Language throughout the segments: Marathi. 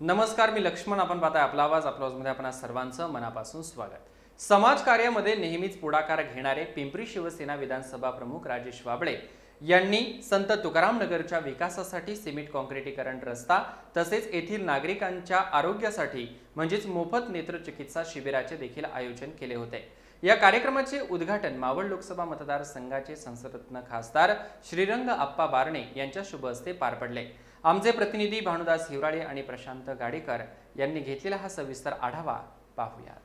नमस्कार मी लक्ष्मण. आपण पाहताय आपला आवाज. आपल्या आवाजमध्ये आपण सर्वांचं मनापासून स्वागत. समाज कार्यामध्ये नेहमीच पुढाकार घेणारे पिंपरी शिवसेना विधानसभा प्रमुख राजेश वाबळे यांनी संत तुकाराम नगरच्या विकासासाठी सिमेंट कॉन्क्रिटीकरण रस्ता तसेच येथील नागरिकांच्या आरोग्यासाठी म्हणजेच मोफत नेत्रचिकित्सा शिबिराचे देखील आयोजन केले होते. या कार्यक्रमाचे उद्घाटन मावळ लोकसभा मतदारसंघाचे संसदरत्न खासदार श्रीरंग आप्पा बारणे यांच्या शुभ हस्ते पार पडले. आमचे प्रतिनिधी भानुदास हिवराळे आणि प्रशांत गाडेकर यांनी घेतलेला हा सविस्तर आढावा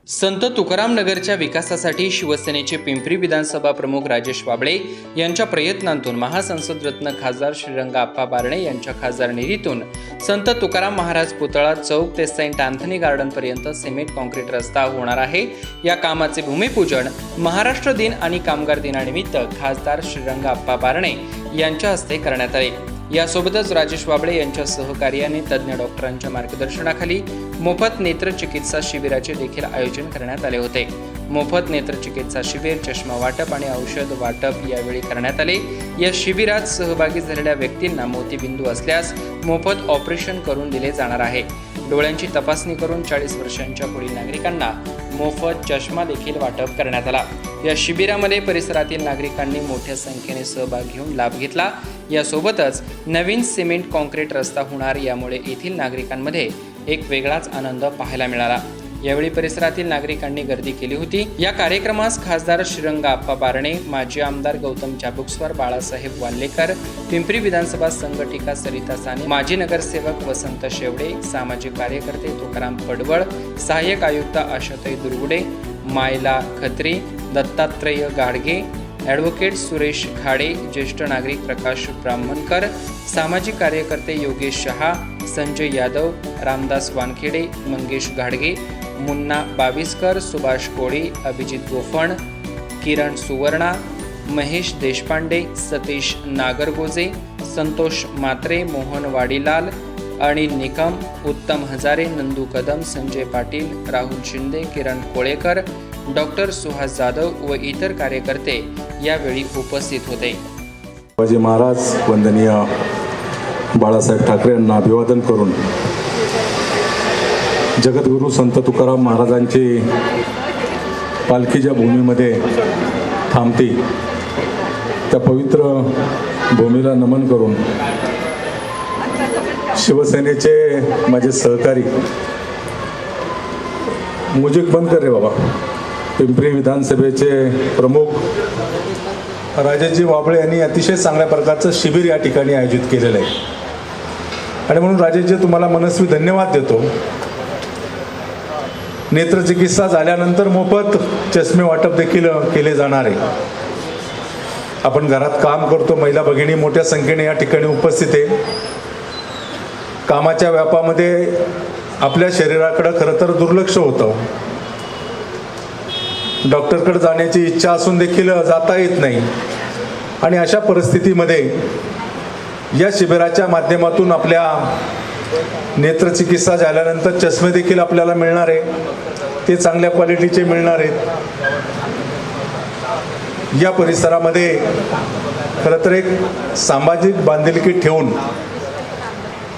संत तुकाराम नगरच्या विकासासाठी शिवसेनेचे पिंपरी विधानसभा प्रमुख राजेश बाबळे यांच्या प्रयत्नांतून महासंसद रत्न खासदार श्रीरंग आप्पा बारणे यांच्या खासदार निधीतून संत तुकाराम महाराज पुतळा चौक ते सेंट अँथनी गार्डन पर्यंत सिमेंट कॉन्क्रीट रस्ता होणार आहे. या कामाचे भूमिपूजन महाराष्ट्र दिन आणि कामगार दिनानिमित्त खासदार श्रीरंग आप्पा बारणे यांच्या हस्ते करण्यात आले. यासोबतच राजेश वाबळे यांच्या सहकार्याने तज्ज्ञ डॉक्टरांच्या मार्गदर्शनाखाली मोफत नेत्र चिकित्सा शिबिराचे देखील आयोजन करण्यात आले होते. मोफत नेत्र चिकित्सा शिबिर चष्मा वाटप आणि औषध वाटप यावेळी करण्यात आले. या शिबिरात सहभागी झालेल्या व्यक्तींना मोतीबिंदू असल्यास मोफत ऑपरेशन करून दिले जाणार आहे. डोळ्यांची तपासणी करून चाळीस वर्षांच्या पुढील नागरिकांना मोफत चष्मा देखील वाटप करण्यात आला. या शिबिरामध्ये परिसरातील नागरिकांनी मोठ्या संख्येने सहभाग घेऊन लाभ घेतला. यासोबतच नवीन सिमेंट कॉन्क्रीट रस्ता होणार यामुळे येथील नागरिकांमध्ये एक वेगळाच आनंद पाहायला मिळाला. यावेळी परिसरातील नागरिकांनी गर्दी केली होती. या कार्यक्रमास खासदार श्रीरंग आप्पा बारणे माजी आमदार गौतम चाबुकस्वर बाळासाहेब वाल्लेकर पिंपरी विधानसभा संघटिका सरिता साने माजी नगरसेवक वसंत शेवडे सामाजिक कार्यकर्ते तुकाराम पडवळ सहाय्यक आयुक्त आशाताई दुर्गुडे मायला खत्री दत्तात्रय गाडगे ॲडव्होकेट सुरेश खाडे ज्येष्ठ नागरिक प्रकाश ब्राह्मणकर सामाजिक कार्यकर्ते योगेश शहा संजय यादव रामदास वानखेडे मंगेश घाडगे मुन्ना बाविस्कर सुभाष कोळी अभिजित गोफण किरण सुवर्णा महेश देशपांडे सतीश नागरगोजे संतोष मात्रे मोहन वाडीलाल अनिल निकम उत्तम हजारे नंदू कदम संजय पाटील राहुल शिंदे किरण कोळेकर डॉक्टर सुहास जाधव व इतर कार्यकर्ते यावेळी उपस्थित होते. शिवाजी महाराज वंदनीय बाळासाहेब ठाकरे यांना अभिवादन करून जगद्गुरू संत तुकाराम महाराजांची पालखी ज्या भूमीमध्ये थांबते. त्या पवित्र भूमीला नमन करून शिवसेनेचे माझे सहकारी मुजिक बंद कर रे बाबा. पिंपरी विधानसभेचे प्रमुख राजाजी वाबळे यांनी अतिशय चांगल्या प्रकारचं शिबिर या ठिकाणी आयोजित केलेलं आहे. आणि म्हणून राजेशजी तुम्हाला मनस्वी धन्यवाद देतो. नेत्रचिकित्सा झाल्यानंतर मोफत चष्मे वाटप देखील केले जाणार आहे. आपण घरात काम करतो महिला भगिनी मोठ्या संख्येने या ठिकाणी उपस्थित आहे. कामाच्या व्यापामध्ये आपल्या शरीराकडं खरं तर दुर्लक्ष होतं. डॉक्टरकडे जाण्याची इच्छा असून देखील जाता येत नाही. आणि अशा परिस्थितीमध्ये या शिबिराच्या माध्यमातून आपल्या नेत्रचिकित्सा झाल्यानंतर चष्मे देखील आपल्याला मिळणार आहे ते चांगल्या क्वालिटीचे मिळणार आहेत. या परिसरामध्ये खरं तर एक सामाजिक बांधिलकी ठेवून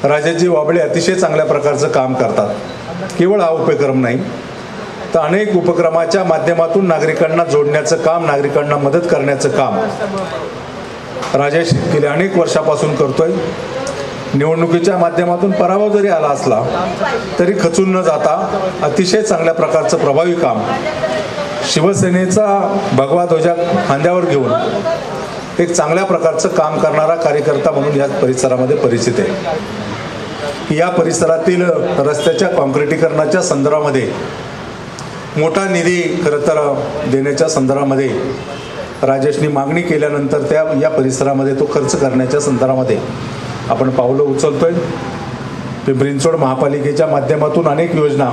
राजाजी वाबळे अतिशय चांगल्या प्रकारचं काम करतात. केवळ हा उपक्रम नाही तर अनेक उपक्रमाच्या माध्यमातून नागरिकांना जोडण्याचं काम नागरिकांना मदत करण्याचं काम राजेश गेल्या अनेक वर्षापासून करतोय. निवडणुकीच्या माध्यमातून पराभव जरी आला असला तरी खचून न जाता अतिशय चांगल्या प्रकारचं प्रभावी काम शिवसेनेचा भगवा ध्वजा खांद्यावर घेऊन एक चांगल्या प्रकारचं काम करणारा कार्यकर्ता म्हणून या परिसरामध्ये परिचित आहे. या परिसरातील रस्त्याच्या कॉन्क्रिटीकरणाच्या संदर्भामध्ये मोठा निधी खरं तर देण्याच्या संदर्भामध्ये राजेशनी मागणी केल्यानंतर त्या या परिसरामध्ये तो खर्च करण्याच्या संदर्भामध्ये आपण पावलं उचलतोय. पिंपरींचोड महापालिकेच्या माध्यमातून अनेक योजना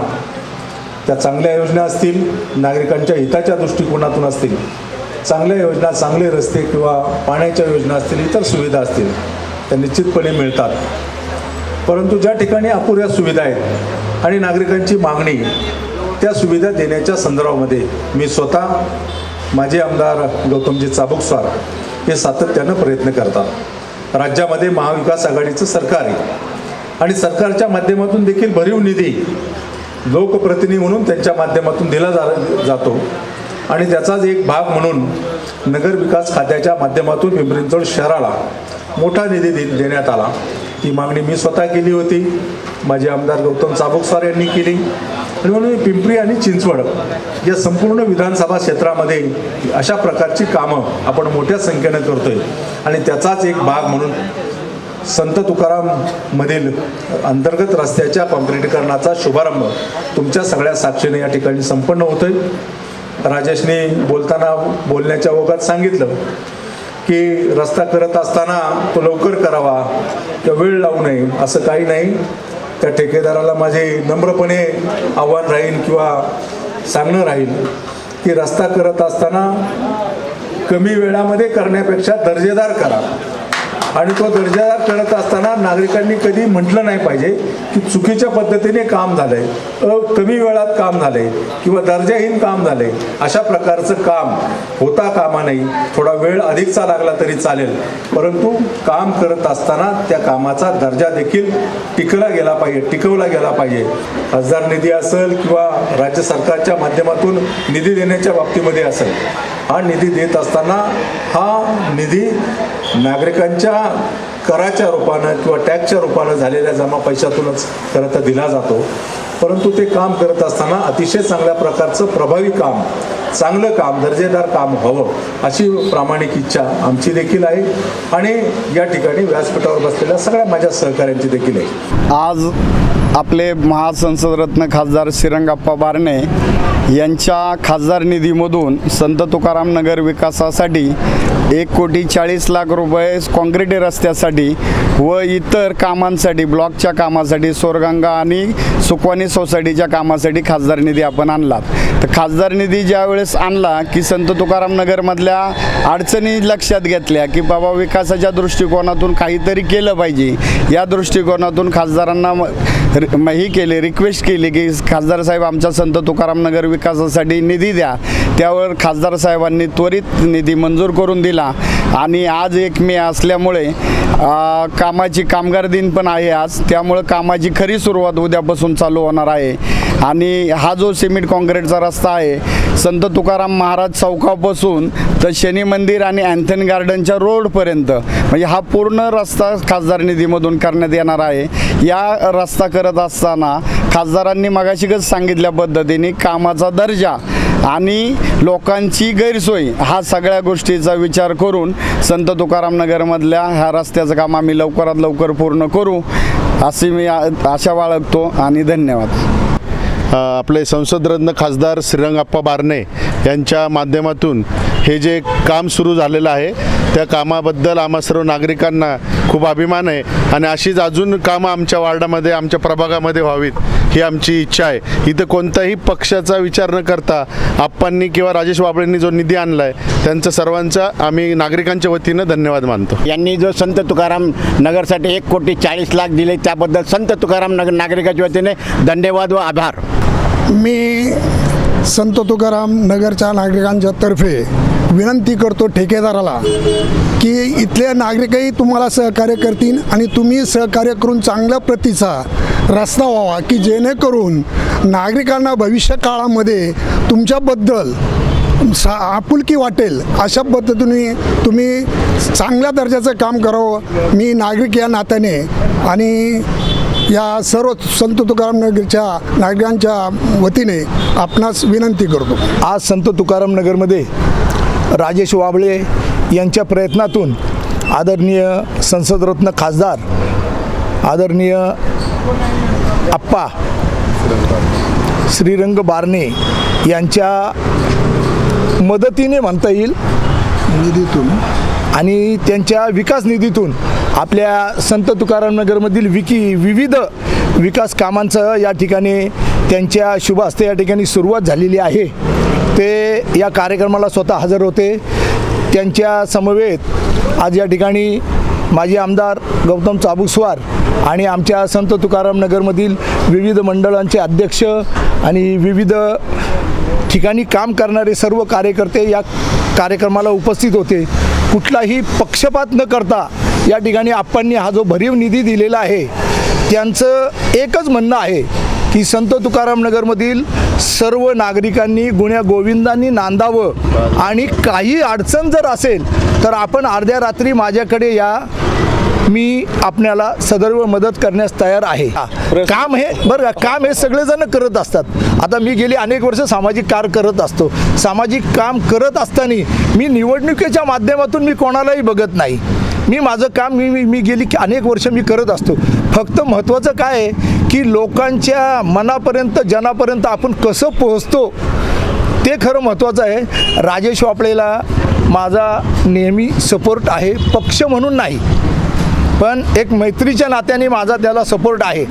त्या चांगल्या योजना असतील नागरिकांच्या हिताच्या दृष्टिकोनातून असतील चांगल्या योजना चांगले रस्ते किंवा पाण्याच्या योजना असतील इतर सुविधा असतील त्या निश्चितपणे मिळतात. परंतु ज्या ठिकाणी अपुऱ्या सुविधा आहेत आणि नागरिकांची मागणी त्या सुविधा देण्याच्या संदर्भामध्ये मी स्वतः माझे आमदार गौतमजी चाबुकस्वार हे सातत्यानं प्रयत्न करतात. राज्यामध्ये महाविकास आघाडीचं सरकार आहे. आणि सरकारच्या माध्यमातून देखील भरीव निधी लोकप्रतिनिधी म्हणून त्यांच्या माध्यमातून दिला जा जातो. आणि त्याचाच एक भाग म्हणून नगर विकास खात्याच्या माध्यमातून पिंपरी शहराला मोठा निधी दे देण्यात आला. ती मागणी मी स्वतः केली होती. माझे आमदार गौतम चाबुकस्वार यांनी केली. आणि म्हणून पिंपरी आणि चिंचवड या संपूर्ण विधानसभा क्षेत्रामध्ये अशा प्रकारची कामं आपण मोठ्या संख्येनं करतोय. आणि त्याचाच एक भाग म्हणून संत तुकाराममधील अंतर्गत रस्त्याच्या काँक्रिटीकरणाचा शुभारंभ तुमच्या सगळ्या साक्षीने या ठिकाणी संपन्न होतोय. राजेशने बोलताना बोलण्याच्या ओघात सांगितलं की रस्ता करत असताना तो लवकर करावा किंवा वेळ लावू नये असं काही नाही. त्या ठेकेदाराला माझे नम्रपणे आव्हान राहील किंवा सांगणं राहील की रस्ता करत असताना कमी वेळामध्ये करण्यापेक्षा दर्जेदार करा. आणि तो दर्जेदार करत असताना नागरिकांनी कधी म्हटलं नाही पाहिजे की चुकीच्या पद्धतीने काम झालंय अ कमी वेळात काम झालंय किंवा दर्जाहीन काम झालंय अशा प्रकारचं काम होता कामा नाही थोडा वेळ अधिकचा लागला तरी चालेल. परंतु काम करत असताना त्या कामाचा दर्जा देखील टिकला गेला पाहिजे टिकवला गेला पाहिजे. खासदार निधी असेल किंवा राज्य सरकारच्या माध्यमातून निधी देण्याच्या बाबतीमध्ये असेल. हा निधी देत असताना हा निधी नागरिकांच्या कराच्या रूपानं किंवा टॅक्सच्या रूपानं झालेल्या जमा पैशातूनच खरं तर दिला जातो. परंतु ते काम करत असताना अतिशय चांगल्या प्रकारचं प्रभावी काम चांगलं काम दर्जेदार काम व्हावं अशी प्रामाणिक इच्छा आमची देखील आहे. आणि या ठिकाणी व्यासपीठावर बसलेल्या सगळ्या माझ्या सहकाऱ्यांची देखील आहे. आज आपले महासंसदरत्न खासदार श्रीरंगाप्पा बारणे यांच्या खासदार निधीमधून संत तुकाराम नगर विकासासाठी एक कोटी चाळीस लाख रुपये काँक्रीट रस्त्यासाठी व इतर कामांसाठी ब्लॉकच्या कामासाठी सोरगंगा आणि सुकवानी सोसायटीच्या कामासाठी खासदार निधी आपण आणलात. तर खासदार निधी ज्यावेळेस आणला की संत तुकाराम नगरमधल्या अडचणी लक्षात घेतल्या की बाबा विकासाच्या दृष्टिकोनातून काहीतरी केलं पाहिजे. या दृष्टिकोनातून खासदारांना ही केले रिक्वेस्ट केली की खासदार साहेब आमच्या संत तुकाराम नगर विकासासाठी निधी द्या. त्यावर खासदार साहेबांनी त्वरित निधी मंजूर करून दिला. आणि आज एक मे असल्यामुळे कामाची कामगार दिन पण आहे आज. त्यामुळं कामाची खरी सुरुवात उद्यापासून चालू होणार आहे. आणि हा जो सिमेंट काँक्रीटचा रस्ता आहे संत तुकाराम महाराज चौकापासून तर शनी मंदिर आणि अँथन गार्डनच्या रोडपर्यंत म्हणजे हा पूर्ण रस्ता खासदार निधीमधून करण्यात येणार आहे. या रस्ता करत असताना खासदारांनी मगाशीच सांगितल्या पद्धतीने कामाचा दर्जा आणि लोकांची गैरसोय हा सगळ्या गोष्टीचा विचार करून संत तुकाराम नगरमधल्या ह्या रस्त्याचं काम आम्ही लवकरात लवकर पूर्ण करू अशी मी आशा बाळगतो आणि धन्यवाद. आपले संसदरत्न खासदार श्रीरंगाप्पा बारणे यांच्या माध्यमातून हे जे काम सुरू झालेलं आहे त्या कामाबद्दल आम्हा सर्व नागरिकांना खूप अभिमान आहे आणि अशीच अजून कामं आमच्या वार्डामध्ये आमच्या प्रभागामध्ये व्हावीत ही आमची इच्छा आहे. इथं कोणताही पक्षाचा विचार न करता आप्पांनी किंवा राजेश बाबळेंनी जो निधी आणला आहे त्यांचं सर्वांचा आम्ही नागरिकांच्या वतीनं धन्यवाद मानतो. यांनी जो संत तुकाराम नगरसाठी एक कोटी चाळीस लाख दिले त्याबद्दल संत तुकाराम नगर नागरिकाच्या वतीने धन्यवाद व आभार. मी संत तुकाराम नगरच्या नागरिकांच्या तर्फे विनंती करतो ठेकेदाराला की इथले नागरिकही तुम्हाला सहकार्य करतील आणि तुम्ही सहकार्य करून चांगल्या प्रतीचा रस्ता व्हावा की जेणेकरून नागरिकांना भविष्य काळामध्ये तुमच्याबद्दल सा आपुलकी वाटेल अशा पद्धतीने तुम्ही चांगल्या दर्जाचं काम करावं. मी नागरिक या नात्याने आणि या सर्व संत तुकाराम नगरच्या नागरिकांच्या वतीने आपणास विनंती करतो. आज संत तुकाराम नगरमध्ये राजेश वाबळे यांच्या प्रयत्नातून आदरणीय संसदरत्न खासदार आदरणीय आप्पा श्रीरंग बारणे यांच्या मदतीने म्हणता येईल. निधीतून आणि त्यांच्या विकास निधीतून आपल्या संत तुकाराम नगरमधील विकी विविध विकास कामांचं या ठिकाणी त्यांच्या शुभ हस्ते या ठिकाणी सुरुवात झालेली आहे. ते या कार्यक्रमाला स्वतः हजर होते. त्यांच्या समवेत आज या ठिकाणी माजी आमदार गौतम चाबुकस्वार आणि आमच्या संत तुकाराम नगरमधील विविध मंडळांचे अध्यक्ष आणि विविध ठिकाणी काम करणारे सर्व कार्यकर्ते या कार्यक्रमाला उपस्थित होते. कुठलाही पक्षपात न करता या ठिकाणी आप्पांनी हा जो भरीव निधी दिलेला आहे त्यांचं एकच म्हणणं आहे की संत तुकाराम नगरमधील सर्व नागरिकांनी गुण्या गोविंदांनी नांदावं आणि काही अडचण जर असेल तर आपण अर्ध्या रात्री माझ्याकडे या. मी आपल्याला सदैव मदत करण्यास तयार आहे. काम हे बरं काम हे सगळेजण करत असतात. आता मी गेली अनेक वर्ष सामाजिक कार्य करत असतो. सामाजिक काम करत असताना मी निवडणुकीच्या माध्यमातून मी कोणालाही बघत नाही. मी माझं काम मी मी मी गेली की अनेक वर्ष मी करत असतो. फक्त महत्त्वाचं काय आहे की लोकांच्या मनापर्यंत जनापर्यंत आपण कसं पोहोचतो ते खरं महत्त्वाचं आहे. राजेश वापळेला माझा नेहमी सपोर्ट आहे. पक्ष म्हणून नाही. पण एक मैत्रीच्या नात्याने माझा त्याला सपोर्ट आहे.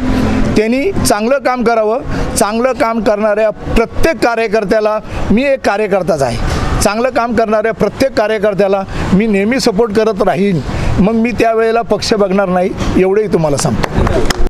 त्यांनी चांगलं काम करावं. चांगलं काम करणाऱ्या प्रत्येक कार्यकर्त्याला मी एक कार्यकर्ताच आहे. चांगलं काम करणाऱ्या प्रत्येक कार्यकर्त्याला मी नेहमी सपोर्ट करत राहीन. मग मी त्यावेळेला पक्ष बघणार नाही एवढंही तुम्हाला सांगतो.